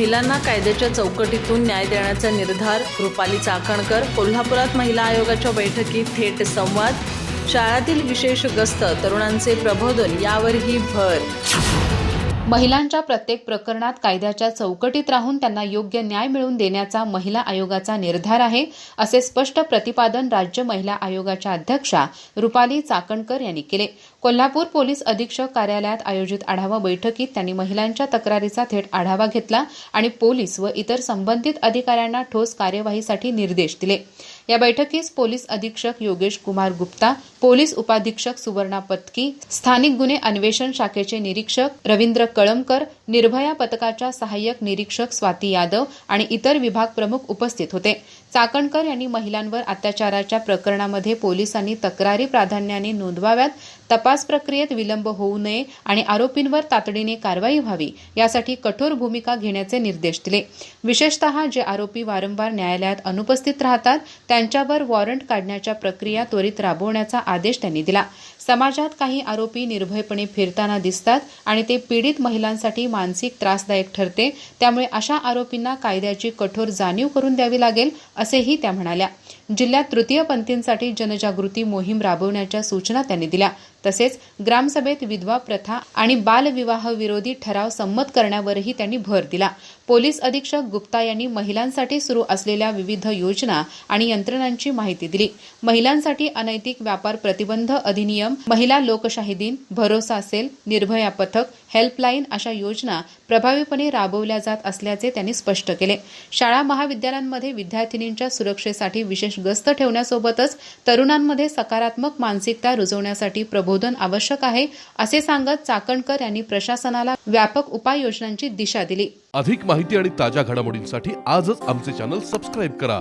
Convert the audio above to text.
महिलांना कायद्याच्या चौकटीतून न्याय देण्याचा निर्धार रुपाली चाकणकर कोल्हापुरात महिला आयोगाच्या बैठकीत थेट संवाद शाळातील विशेष गस्त तरुणांचे प्रबोधन यावरही भर. महिलांच्या प्रत्येक प्रकरणात कायद्याच्या चौकटीत राहून त्यांना योग्य न्याय मिळवून देण्याचा महिला आयोगाचा निर्धार आहे असे स्पष्ट प्रतिपादन राज्य महिला आयोगाच्या अध्यक्षा रुपाली चाकणकर यांनी केले. कोल्हापूर पोलीस अधीक्षक कार्यालयात आयोजित आढावा बैठकीत त्यांनी महिलांच्या तक्रारीचा थेट आढावा घेतला आणि पोलीस व इतर संबंधित अधिकाऱ्यांना ठोस कार्यवाहीसाठी निर्देश दिले. या बैठकीस पोलीस अधीक्षक योगेश कुमार गुप्ता पोलीस उपाधीक्षक सुवर्णा पत्की स्थानिक गुन्हे अन्वेषण शाखेचे निरीक्षक रवींद्र कळमकर निर्भया पथकाच्या सहाय्यक निरीक्षक स्वाती यादव आणि इतर विभाग प्रमुख उपस्थित होते. चाकणकर यांनी महिलांवर अत्याचाराच्या प्रकरणामध्ये पोलिसांनी तक्रारी प्राधान्याने नोंदवाव्यात तपास प्रक्रियेत विलंब होऊ नये आणि आरोपींवर तातडीने कारवाई व्हावी यासाठी कठोर भूमिका घेण्याचे निर्देश दिले. विशेषतः जे आरोपी वारंवार न्यायालयात अनुपस्थित राहतात त्यांच्यावर वॉरंट काढण्याच्या प्रक्रिया त्वरित राबवण्याचा आदेश त्यांनी दिला. समाजात काही आरोपी निर्भयपणे फिरताना दिसतात आणि ते पीडित महिलांसाठी मानसिक त्रासदायक ठरते त्यामुळे अशा आरोपींना कायद्याची कठोर जाणीव करून द्यावी लागेल असेही त्या म्हणाल्या. जिल्ह्यात तृतीयपंथींसाठी जनजागृती मोहीम राबवण्याच्या सूचना त्यांनी दिल्या. तसेच ग्रामसभेत विधवा प्रथा आणि बालविवाह विरोधी ठराव संमत करण्यावरही त्यांनी भर दिला. पोलीस अधीक्षक गुप्ता यांनी महिलांसाठी सुरू असलेल्या विविध योजना आणि यंत्रणांची माहिती दिली. महिलांसाठी अनैतिक व्यापार प्रतिबंध अधिनियम महिला लोकशाही दिन भरोसा सेल निर्भया पथक हेल्पलाईन अशा योजना प्रभावीपणे राबवल्या जात असल्याचे त्यांनी स्पष्ट केले. शाळा महाविद्यालयांमध्ये विद्यार्थिनींच्या सुरक्षेसाठी विशेष गस्त ठेवण्यासोबतच तरुणांमध्ये सकारात्मक मानसिकता रुजवण्यासाठी प्रबोधन आवश्यक आहे असे सांगत चाकणकर यांनी प्रशासनाला व्यापक उपाययोजनांची दिशा दिली. अधिक माहिती आणि ताज्या घडामोडींसाठी आजच आमचे चॅनल सबस्क्राईब करा.